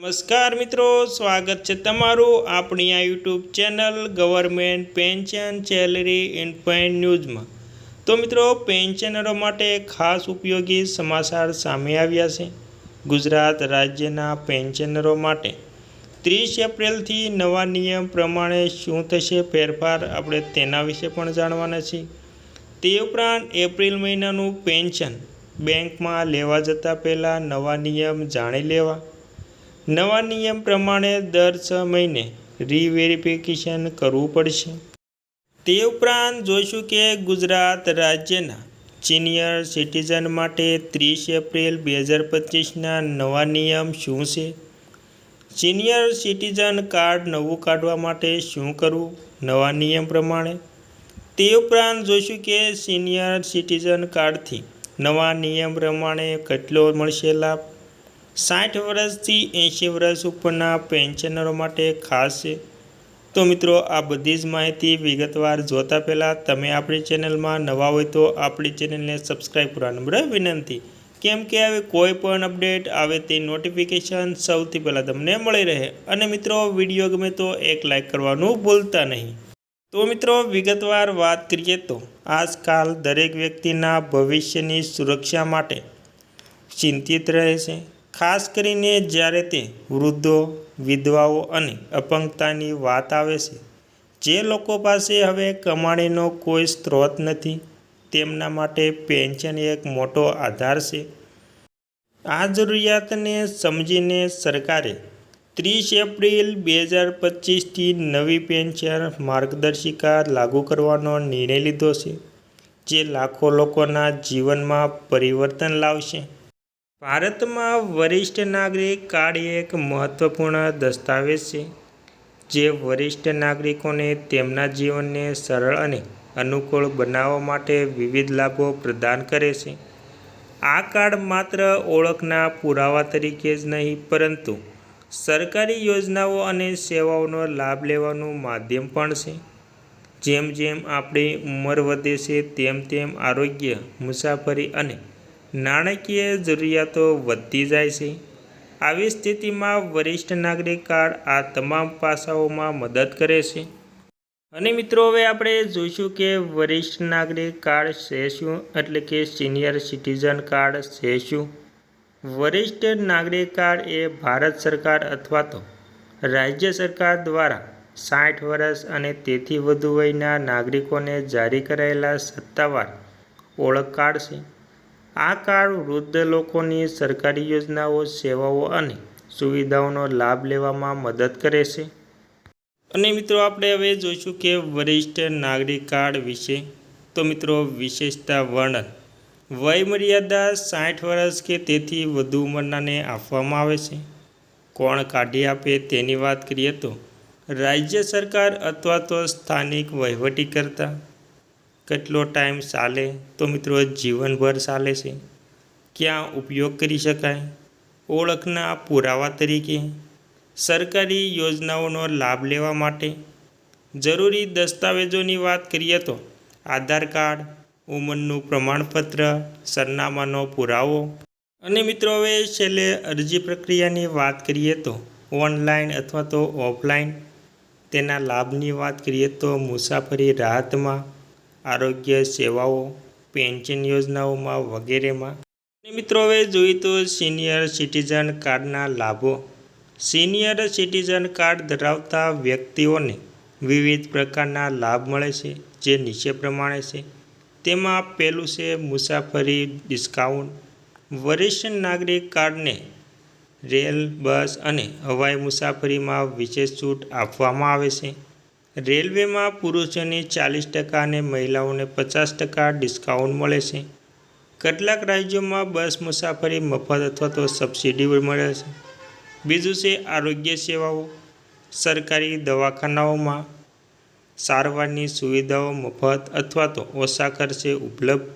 નમસ્કાર મિત્રો, સ્વાગત છે તમારું આપણી આ YouTube channel government pension salary ઇન્ફાઇન ન્યૂઝમાં. તો મિત્રો, પેન્શનરો માટે ખાસ ઉપયોગી સમાચાર સામે આવ્યા છે. ગુજરાત રાજ્યના પેન્શનરો માટે ત્રીસ એપ્રિલથી નવા નિયમ પ્રમાણે શું થશે ફેરફાર આપણે તેના વિશે પણ જાણવાના છીએ. તે ઉપરાંત એપ્રિલ મહિનાનું પેન્શન બેંકમાં લેવા જતાં પહેલાં નવા નિયમ જાણી લેવા. નવા નિયમ પ્રમાણે દર છ મહિને રીવેરિફિકેશન કરવું પડશે. તે ઉપરાંત જોઈશું કે ગુજરાત રાજ્યના સિનિયર સિટીઝન માટે ત્રીસ એપ્રિલ બે હજાર પચીસના નવા નિયમ શું છે? સિનિયર સિટીઝન કાર્ડ નવું કાઢવા માટે શું કરવું? નવા નિયમ પ્રમાણે. તે ઉપરાંત જોઈશું કે સિનિયર સિટીઝન કાર્ડથી નવા નિયમ પ્રમાણે કેટલો મળશે લાભ? સાઠ વર્ષથી એંશી વર્ષ ઉપરના પેન્શનરો માટે ખાસ છે. તો મિત્રો, આ બધી જ માહિતી વિગતવાર જોતા પહેલાં તમે આપણી ચેનલમાં નવા હોય તો આપણી ચેનલને સબસ્ક્રાઈબ કરવા નમ્ર વિનંતી, કેમ કે હવે કોઈ પણ અપડેટ આવે તે નોટિફિકેશન સૌથી પહેલાં તમને મળી રહે. અને મિત્રો વીડિયો ગમે તો એક લાઈક કરવાનું ભૂલતા નહીં. તો મિત્રો, વિગતવાર વાત કરીએ તો આજકાલ દરેક વ્યક્તિના ભવિષ્યની સુરક્ષા માટે ચિંતિત રહે છે. ખાસ કરીને જ્યારે તે વૃદ્ધો, વિધવાઓ અને અપંગતાની વાત આવે છે, જે લોકો પાસે હવે કમાણીનો કોઈ સ્ત્રોત નથી, તેમના માટે પેન્શન એક મોટો આધાર છે. આ જરૂરિયાતને સમજીને સરકારે ત્રીસ એપ્રિલ બે હજાર પચીસથી નવી પેન્શન માર્ગદર્શિકા લાગુ કરવાનો નિર્ણય લીધો છે, જે લાખો લોકોના જીવનમાં પરિવર્તન લાવશે. ભારતમાં વરિષ્ઠ નાગરિક કાર્ડ એક મહત્વપૂર્ણ દસ્તાવેજ છે, જે વરિષ્ઠ નાગરિકોને તેમના જીવનને સરળ અને અનુકૂળ બનાવવા માટે વિવિધ લાભો પ્રદાન કરે છે. આ કાર્ડ માત્ર ઓળખના પુરાવા તરીકે જ નહીં, પરંતુ સરકારી યોજનાઓ અને સેવાઓનો લાભ લેવાનું માધ્યમ પણ છે. જેમ જેમ આપણી ઉંમર વધે છે, તેમ તેમ આરોગ્ય, મુસાફરી અને નાણાકીય જરૂરિયાતો વધતી જાય છે. આવી સ્થિતિમાં વરિષ્ઠ નાગરિક કાર્ડ આ તમામ પાસાઓમાં મદદ કરે છે. અને મિત્રો, હવે આપણે જોઈશું કે વરિષ્ઠ નાગરિક કાર્ડ છે શું? એટલે કે સિનિયર સિટીઝન કાર્ડ છે શું? વરિષ્ઠ નાગરિક કાર્ડ એ ભારત સરકાર અથવા તો રાજ્ય સરકાર દ્વારા સાઠ વર્ષ અને તેથી વધુ વયના નાગરિકોને જારી કરાયેલા સત્તાવાર ઓળખ કાર્ડ છે. આ કાર્ડ વૃદ્ધ લોકોની સરકારી યોજનાઓ, સેવાઓ અને સુવિધાઓનો લાભ લેવામાં મદદ કરે છે. અને મિત્રો, આપણે હવે જોઈશું કે વરિષ્ઠ નાગરિક કાર્ડ વિશે. તો મિત્રો, વિશેષતા વર્ણન. વયમર્યાદા સાઠ વર્ષ કે તેથી વધુ ઉંમરનાને આપવામાં આવે છે. કોણ કાઢી આપે તેની વાત કરીએ તો રાજ્ય સરકાર અથવા તો સ્થાનિક વહીવટીકર્તા કેટલો ટાઈમ ચાલે તો મિત્રો જીવનભર ચાલે છે. ક્યાં ઉપયોગ કરી શકાય? ઓળખના પુરાવા તરીકે સરકારી યોજનાઓનો લાભ લેવા માટે જરૂરી દસ્તાવેજોની વાત કરીએ તો આધાર કાર્ડ, ઉંમરનું પ્રમાણપત્ર, સરનામાનો પુરાવો અને મિત્રો હવે છેલ્લે અરજી પ્રક્રિયાની વાત કરીએ તો ઓનલાઈન અથવા તો ઓફલાઈન. તેના લાભની વાત કરીએ તો મુસાફરી રાહતમાં આરોગ્ય સેવાઓ, પેન્શન યોજનાઓમાં વગેરેમાં. મિત્રો હવે જોઈએ તો સિનિયર સિટીઝન કાર્ડના લાભો. સિનિયર સિટીઝન કાર્ડ ધરાવતા વ્યક્તિઓને વિવિધ પ્રકારના લાભ મળે છે, જે નીચે પ્રમાણે છે. તેમાં પહેલું છે મુસાફરી ડિસ્કાઉન્ટ. વરિષ્ઠ નાગરિક કાર્ડને રેલ, બસ અને હવાઈ મુસાફરીમાં વિશેષ છૂટ આપવામાં આવે છે. રેલવેમાં પુરુષોને ચાલીસ ટકા અને મહિલાઓને પચાસ ટકા ડિસ્કાઉન્ટ મળે છે. કેટલાક રાજ્યોમાં બસ મુસાફરી મફત અથવા તો સબસિડી મળે છે. બીજું છે આરોગ્ય સેવાઓ, સરકારી દવાખાનાઓમાં સારવારની સુવિધાઓ મફત અથવા તો ઓછા ખર્ચે ઉપલબ્ધ.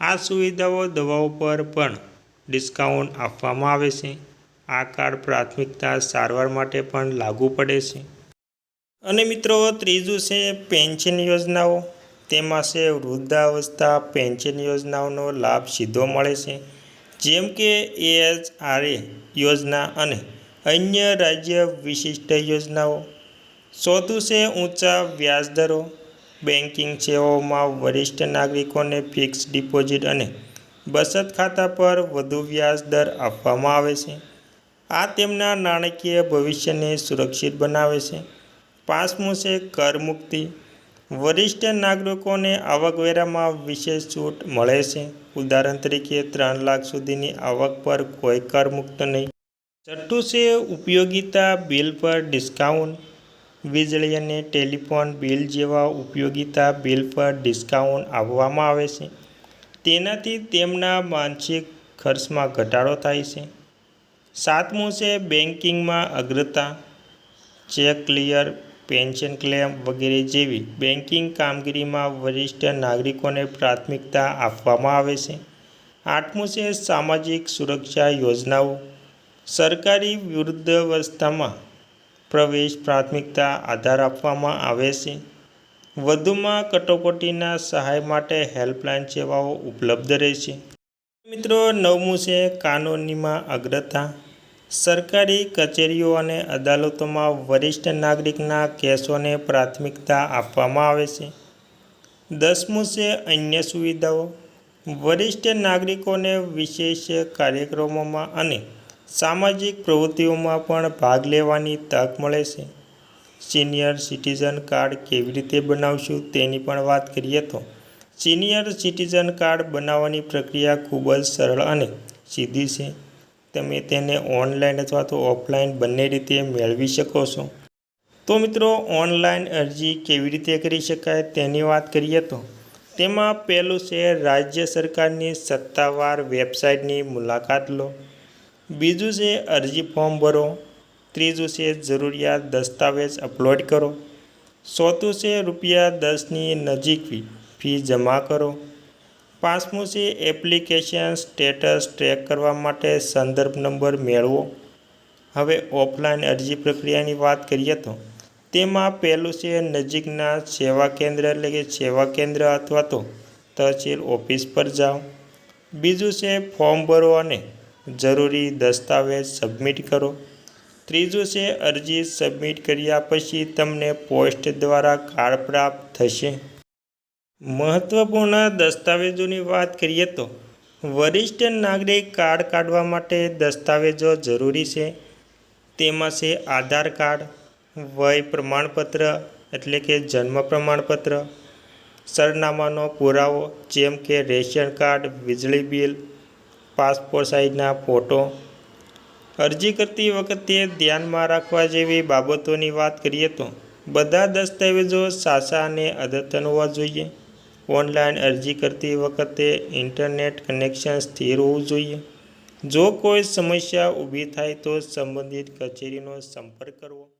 આ સુવિધાઓ દવાઓ પર પણ ડિસ્કાઉન્ટ આપવામાં આવે છે. આ કાર્ડ પ્રાથમિકતા સારવાર માટે પણ લાગુ પડે છે. અને મિત્રો, ત્રીજું છે પેન્શન યોજનાઓ. તેમાં છે વૃદ્ધાવસ્થા પેન્શન યોજનાઓનો લાભ સીધો મળે છે. જેમ કે એએચઆરએ યોજના અને અન્ય રાજ્ય વિશિષ્ટ યોજનાઓ. ચોથું છે ઊંચા વ્યાજદરો બેન્કિંગ સેવાઓમાં વરિષ્ઠ નાગરિકોને ફિક્સ ડિપોઝિટ અને બચત ખાતા પર વધુ વ્યાજ દર આપવામાં આવે છે. આ તેમના નાણાકીય ભવિષ્યને સુરક્ષિત બનાવે છે. પાંચમું છે કર મુક્તિ. વરિષ્ઠ નાગરિકોને આવકવેરામાં વિશેષ છૂટ મળે છે. ઉદાહરણ તરીકે, ત્રણ લાખ સુધીની આવક પર કોઈ કર મુક્ત નહીં. છઠ્ઠું છે ઉપયોગિતા બિલ પર ડિસ્કાઉન્ટ. વીજળી અને ટેલિફોન બિલ જેવા ઉપયોગિતા બિલ પર ડિસ્કાઉન્ટ આપવામાં આવે છે. તેનાથી તેમના માનસિક ખર્ચમાં ઘટાડો થાય છે. સાતમું છે બેન્કિંગમાં અગ્રતા. ચેક ક્લિયર પેન્શન ક્લેમ વગેરે જેવી બેન્કિંગ કામગીરીમાં વરિષ્ઠ નાગરિકોને પ્રાથમિકતા આપવામાં આવે છે. આઠમું છે સામાજિક સુરક્ષા યોજનાઓ. સરકારી વૃદ્ધાવસ્થામાં પ્રવેશ પ્રાથમિકતા આધાર આપવામાં આવે છે. વધુમાં કટોકટીના સહાય માટે હેલ્પલાઇન સેવાઓ ઉપલબ્ધ રહેશે. મિત્રો, નવમું છે કાનૂનીમાં અગ્રતા. સરકારી કચેરીઓ અને અદાલતોમાં વરિષ્ઠ નાગરિકના કેસોને પ્રાથમિકતા આપવામાં આવે છે. દસમું છે અન્ય સુવિધાઓ. વરિષ્ઠ નાગરિકોને વિશેષ કાર્યક્રમોમાં અને સામાજિક પ્રવૃત્તિઓમાં પણ ભાગ લેવાની તક મળે છે. સિનિયર સિટીઝન કાર્ડ કેવી રીતે બનાવશું તેની પણ વાત કરીએ તો, સિનિયર સિટીઝન કાર્ડ બનાવવાની પ્રક્રિયા ખૂબ જ સરળ અને સીધી છે. તમે તેને ઓનલાઈન અથવા તો ઓફલાઈન બંને રીતે મેળવી શકો છો. તો મિત્રો ઓનલાઈન અરજી કેવી રીતે કરી શકાય તેની વાત કરીએ તો, તેમાં પહેલું છે રાજ્ય સરકારની સત્તાવાર વેબસાઇટની મુલાકાત લો. બીજું છે અરજી ફોર્મ ભરો. ત્રીજું છે જરૂરિયાત દસ્તાવેજ અપલોડ કરો. ચોથું છે રૂપિયા દસની નજીક ફી જમા કરો. પાંચમું છે, એપ્લિકેશન સ્ટેટસ ટ્રેક કરવા માટે સંદર્ભ નંબર મેળવો. હવે ઓફલાઈન અરજી પ્રક્રિયાની વાત કરીએ તો, તેમાં પહેલું છે, નજીકના સેવા કેન્દ્ર એટલે કે સેવા કેન્દ્ર અથવા તો તહસીલ ઓફિસ પર જાઓ. બીજું છે, ફોર્મ ભરો અને જરૂરી દસ્તાવેજ સબમિટ કરો. ત્રીજું છે, અરજી સબમિટ કર્યા પછી તમને પોસ્ટ દ્વારા કાર્ડ પ્રાપ્ત થશે. મહત્વપૂર્ણ દસ્તાવેજોની વાત કરીએ તો વરિષ્ઠ નાગરિક કાર્ડ કાઢવા માટે દસ્તાવેજો જરૂરી છે. તેમાં છે આધાર કાર્ડ, વય પ્રમાણપત્ર, એટલે કે જન્મ પ્રમાણપત્ર, સરનામાનો પુરાવો, જેમ કે રેશન કાર્ડ, વીજળી બિલ, પાસપોર્ટ સાઇઝના ફોટો. અરજી કરતી વખતે ધ્યાનમાં રાખવા જેવી બાબતોની વાત કરીએ તો બધા દસ્તાવેજો સાચા અને અદ્યતન હોવા જોઈએ. ઓનલાઈન અરજી કરતી વખતે ઇન્ટરનેટ કનેક્શન સ્થિર હોવું જોઈએ. જો કોઈ સમસ્યા ઊભી થાય તો સંબંધિત કચેરીનો સંપર્ક કરવો.